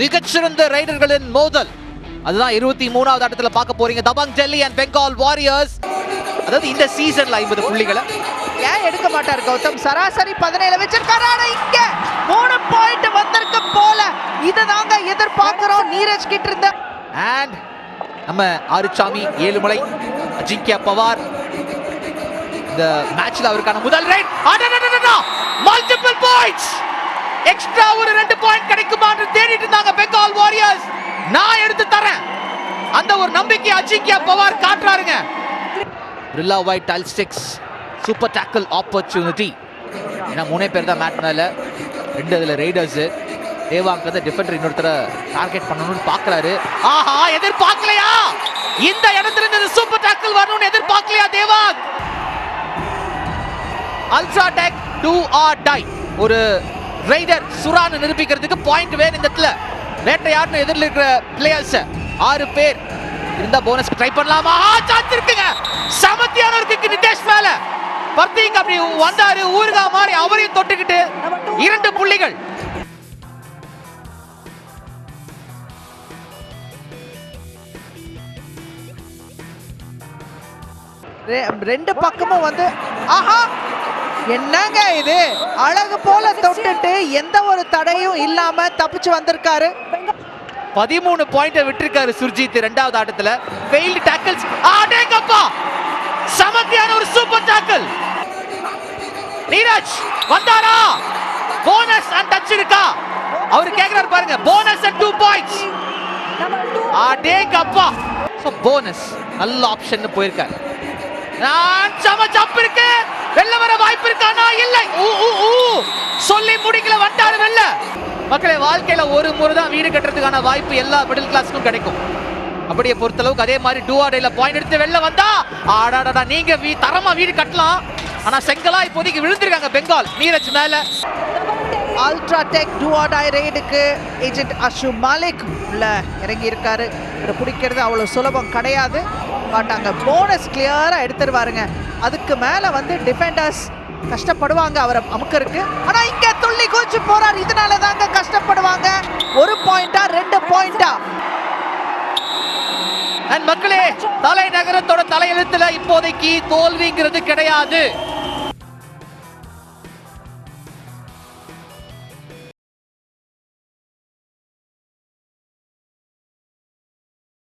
மிகச்சிறந்த ரைடர்களின் மோதல். அதுதான் இருபத்தி மூணாவது ஆட்டத்துல பார்க்க போறீங்க. தபாங் டெல்லி அண்ட் பெங்கால் வாரியர்ஸ் அதாவது இந்த சீசன்ல ஐம்பது புள்ளிகளை. ஏன் எடுக்க மாட்டார் கௌதம்? சராசரி பதினேழு வச்சிருக்காரு. ஆனா இங்க மூணு பாயிண்ட் வந்திருக்கு போல. இதுதாங்க எதிர்பார்க்கிறோம். நீரஜ் கிட்ட இருந்த அண்ட் நம்ம ஆறுச்சாமி ஏழுமலை அஜிங்கியா பவார். இந்த மேட்ச்ல அவருக்கான முதல் ரைட். மல்டிபிள் பாயிண்ட்ஸ் எக்ஸ்ட்ரா ஒரு ரெண்டு பாயிண்ட் கிடைக்குமான்னு தேடிட்டு இருந்தாங்க பெங்கால் வாரியர்ஸ் நான் எடுத்து தரேன். அந்த ஒரு நம்பிக்கை அஜிங்கியா பவார் காட்டுறாருங்க. ரில்லா ஒயிட் டைல் ஸ்டிக்ஸ் சூப்பர் டேக்கிள் ஆப்பர்ச்சுனிட்டி ஏன்னா மூணே பேர் தான் மேட் மேல. ரெண்டு அதுல ரைடர்ஸ் தேவாங்க் வந்து டிஃபெண்டர் இன்னொருத்தர டார்கெட் பண்ணணும்னு பார்க்கறாரு. ஆஹா எதிர்பார்க்கலையா? இந்த இடத்துல இருந்து சூப்பர் டேக்கிள் வரணும்னு எதிர்பார்க்கலையா Devank ultra tech do or die ஒரு ரைடர் சுரான் நிரூபிக்கிறதுக்கு பாயிண்ட் வேணும் இந்த இடத்துல. வேட்டையாடுன்னு எதிரில் இருக்கிற பிளேயர்ஸ் ஆறு பேர் இருந்தா போனஸ் ட்ரை பண்ணலாமா? சான்ஸ் இருக்குங்க. சமத்தியான ஒரு நிதேஷ் மேல. பர்த்திங் அப்படி வந்தாரு ஊருகா மாதிரி அவரையும் தொட்டுக்கிட்டு இரண்டு புள்ளிகள். ரெண்டு பக்கமும் வந்து ஆஹா! என்னங்க இது? அழகு போல தொட்டுட்டு எந்த ஒரு தடையும் இல்லாம தப்பிச்சு வந்திருக்காரு. பதிமூணு பாயிண்ட் விட்டிருக்காரு சுர்ஜித் ரெண்டாவது ஆட்டத்துல. ஃபெயில்டு டாக்கிள்ஸ் ஆடேங்கப்பா சமத்தியான ஒரு சூப்பர் டாக்கிள் நீரஜ் வந்தாரா? போனஸ் அண்ட் டச் இருக்கா? அவர் கேக்குறாரு பாருங்க. போனஸ் அண்ட் டூ பாயிண்ட்ஸ் அடேங்கப்பா சோ போனஸ் நல்ல ஆப்ஷன் போயிருக்காரு. நான் சம ஜம்ப் இருக்கு. வெளில வர வாய்ப்பு இருக்கானா இல்லை சொல்லி முடிக்கல வந்தாரு வெளில மக்களை வாழ்க்கையில ஒரு முறை தான் வீடு கட்டுறதுக்கான வாய்ப்பு எல்லா மிடில் கிளாஸ்க்கும் கிடைக்கும். அப்படியே பொறுத்தளவுக்கு அதே மாதிரி டூஆடைல பாயிண்ட் எடுத்து வெளில வந்தா ஆடாடா நீங்க வீ தரமா வீடு கட்டலாம். ஆனா செங்கலா இப்போதைக்கு விழுந்திருக்காங்க பெங்கால் நீரஜ் மேல. அல்ட்ரா டெக் டூஆடாய் ரெய்டுக்கு ஏஜென்ட் அஷு மாலிக் உள்ள இறங்கி இருக்காரு பிடிக்கிறது அவ்வளோ சுலபம் கிடையாது. பட் அங்கே போனஸ் கிளியராக எடுத்துருவாருங்க. அதுக்கு மேலே வந்து டிஃபெண்டர்ஸ் கஷ்டப்படுவாங்க அவரை அமுக்கருக்கு ஆனா இங்க துள்ளி குதிச்சு போறார். இதனால தாங்க கஷ்டப்படுவாங்க. ஒரு பாயிண்டா ரெண்டு பாயிண்டா அண்ட் மக்களே தலைநகரத்தோட தலையெழுத்துல இப்போதைக்கு தோல்விங்கிறது கிடையாது.